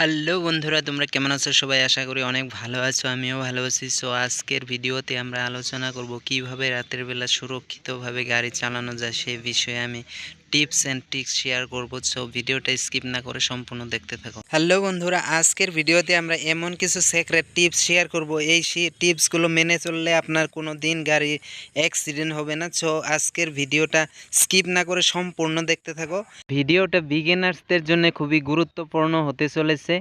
Hello বন্ধুরা, তোমরা কেমন আছো? সবাই আশা করি অনেক ভালো আছো, আমিও ভালো আছি। সো আজকের ভিডিওতে আমরা আলোচনা করব কীভাবে রাতের বেলা সুরক্ষিতভাবে গাড়ি চালানো যায় সে বিষয়ে আমি টিপস অ্যান্ড ট্রিক্স শেয়ার করব সো ভিডিওটা স্কিপ না করে সম্পূর্ণ দেখতে থাকো। হ্যালো বন্ধুরা আজকের ভিডিওতে আমরা এমন কিছু সেক্রেট টিপস শেয়ার করব। এই টিপসগুলো মেনে চললে আপনার কোনো দিন গাড়ি অ্যাক্সিডেন্ট হবে না। সো আজকের ভিডিওটা স্কিপ না করে সম্পূর্ণ দেখতে থাকো। ভিডিওটা বিগিনার্সদের জন্য খুবই গুরুত্বপূর্ণ হতে চলেছে।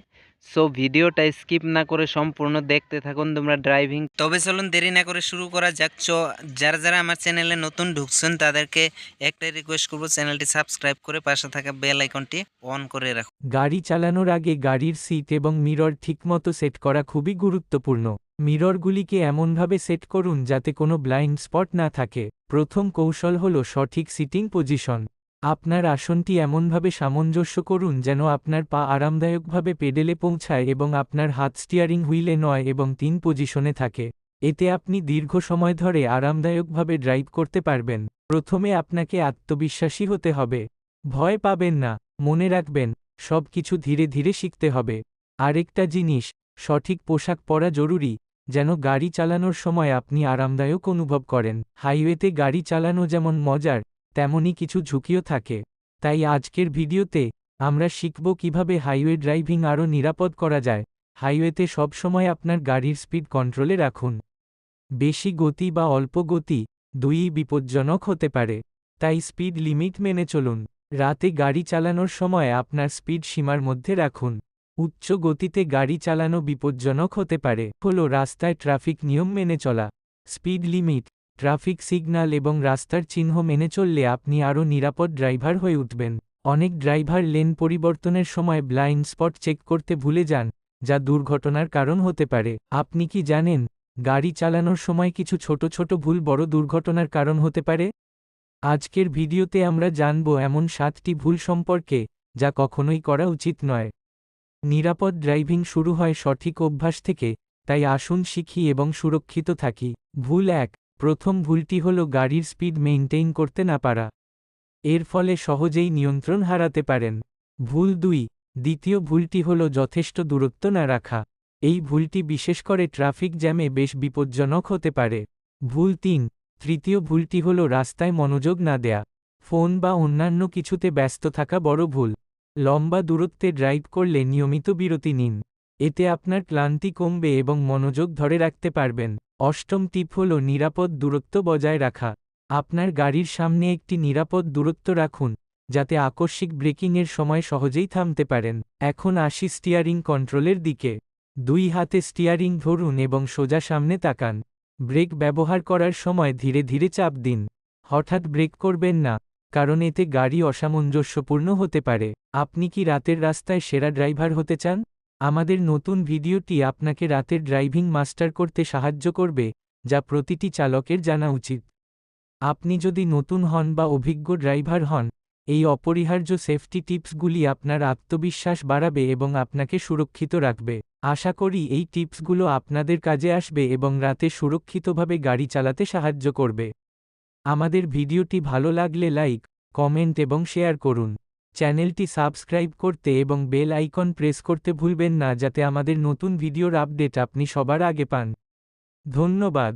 সো ভিডিওটা স্কিপ না করে সম্পূর্ণ দেখতে থাকুন তোমরা ড্রাইভিং তবে চলুন দেরি না করে শুরু করা যাক। সো যারা যারা আমার চ্যানেলে নতুন ঢুকছেন তাদেরকে একটাই রিকোয়েস্ট করব চ্যানেলটি সাবস্ক্রাইব করে পাশে থাকা বেল আইকনটি অন করে রাখুন গাড়ি চালানোর আগে গাড়ির সিট এবং মিরর ঠিকমতো সেট করা খুবই গুরুত্বপূর্ণ। মিররগুলিকে এমনভাবে সেট করুন যাতে কোনো ব্লাইন্ড স্পট না থাকে। প্রথম কৌশল হল সঠিক সিটিং পজিশন আপনার আসনটি এমনভাবে সামঞ্জস্য করুন যেন আপনার পা আরামদায়কভাবে পেডেলে পৌঁছায় এবং আপনার হাত স্টিয়ারিং হুইলে নয় এবং তিন পজিশনে থাকে। এতে আপনি দীর্ঘ সময় ধরে আরামদায়কভাবে ড্রাইভ করতে পারবেন। প্রথমে আপনাকে আত্মবিশ্বাসী হতে হবে। ভয় পাবেন না, মনে রাখবেন সব কিছু ধীরে ধীরে শিখতে হবে। আরেকটা জিনিস, সঠিক পোশাক পরা জরুরি, যেন গাড়ি চালানোর সময় আপনি আরামদায়ক অনুভব করেন। হাইওয়েতে গাড়ি চালানো যেমন মজার তেমনই কিছু ঝুঁকিও থাকে। তাই আজকের ভিডিওতে আমরা শিখব কীভাবে হাইওয়ে ড্রাইভিং আরও নিরাপদ করা যায়। হাইওয়েতে সবসময় আপনার গাড়ির স্পিড কন্ট্রোলে রাখুন। বেশি গতি বা অল্প গতি দুইই বিপজ্জনক হতে পারে। তাই স্পিড লিমিট মেনে চলুন। রাতে গাড়ি চালানোর সময় আপনার স্পিড সীমার মধ্যে রাখুন। উচ্চ গতিতে গাড়ি চালানো বিপজ্জনক হতে পারে। হল রাস্তায় ট্রাফিক নিয়ম মেনে চলা। স্পিড লিমিট ট্রাফিক সিগন্যাল এবং রাস্তার চিহ্ন মেনে চললে আপনি আরও নিরাপদ ড্রাইভার হয়ে উঠবেন। অনেক ড্রাইভার লেন পরিবর্তনের সময় ব্লাইন্ড স্পট চেক করতে ভুলে যান, যা দুর্ঘটনার কারণ হতে পারে। আপনি কি জানেন, গাড়ি চালানোর সময় কিছু ছোট ছোট ভুল বড় দুর্ঘটনার কারণ হতে পারে? আজকের ভিডিওতে আমরা জানব এমন সাতটি ভুল সম্পর্কে, যা কখনোই করা উচিত নয়। নিরাপদ ড্রাইভিং শুরু হয় সঠিক অভ্যাস থেকে, তাই আসুন শিখি এবং সুরক্ষিত থাকি। ভুল এক প্রথম ভুলটি হল গাড়ির স্পিড মেইনটেইন করতে না পারা। এর ফলে সহজেই নিয়ন্ত্রণ হারাতে পারেন। ভুল দুই, দ্বিতীয় ভুলটি হল যথেষ্ট দূরত্ব না রাখা। এই ভুলটি বিশেষ করে ট্রাফিক জ্যামে বেশ বিপজ্জনক হতে পারে। ভুল তিন, তৃতীয় ভুলটি হল রাস্তায় মনোযোগ না দেয়া। ফোন বা অন্যান্য কিছুতে ব্যস্ত থাকা বড় ভুল। লম্বা দূরত্বে ড্রাইভ করলে নিয়মিত বিরতি নিন। এতে আপনার ক্লান্তি কমবে এবং মনোযোগ ধরে রাখতে পারবেন। অষ্টম টিপ হল নিরাপদ দূরত্ব বজায় রাখা। আপনার গাড়ির সামনে একটি নিরাপদ দূরত্ব রাখুন, যাতে আকস্মিক ব্রেকিংয়ের সময় সহজেই থামতে পারেন। এখন আসি স্টিয়ারিং কন্ট্রোলের দিকে। দুই হাতে স্টিয়ারিং ধরুন এবং সোজা সামনে তাকান। ব্রেক ব্যবহার করার সময় ধীরে ধীরে চাপ দিন। হঠাৎ ব্রেক করবেন না, কারণ এতে গাড়ি অসামঞ্জস্যপূর্ণ হতে পারে। আপনি কি রাতের রাস্তায় সেরা ড্রাইভার হতে চান? আমাদের নতুন ভিডিওটি আপনাকে রাতের ড্রাইভিং মাস্টার করতে সাহায্য করবে, যা প্রতিটি চালকের জানা উচিত। আপনি যদি নতুন হন বা অভিজ্ঞ ড্রাইভার হন, এই অপরিহার্য সেফটি টিপসগুলি আপনার আত্মবিশ্বাস বাড়াবে এবং আপনাকে সুরক্ষিত রাখবে। আশা করি এই টিপসগুলো আপনাদের কাজে আসবে এবং রাতে সুরক্ষিতভাবে গাড়ি চালাতে সাহায্য করবে। আমাদের ভিডিওটি ভালো লাগলে লাইক, কমেন্ট এবং শেয়ার করুন। চ্যানেলটি সাবস্ক্রাইব করতে এবং বেল আইকন প্রেস করতে ভুলবেন না যাতে আমাদের নতুন ভিডিওর আপডেট আপনি সবার আগে পান। ধন্যবাদ।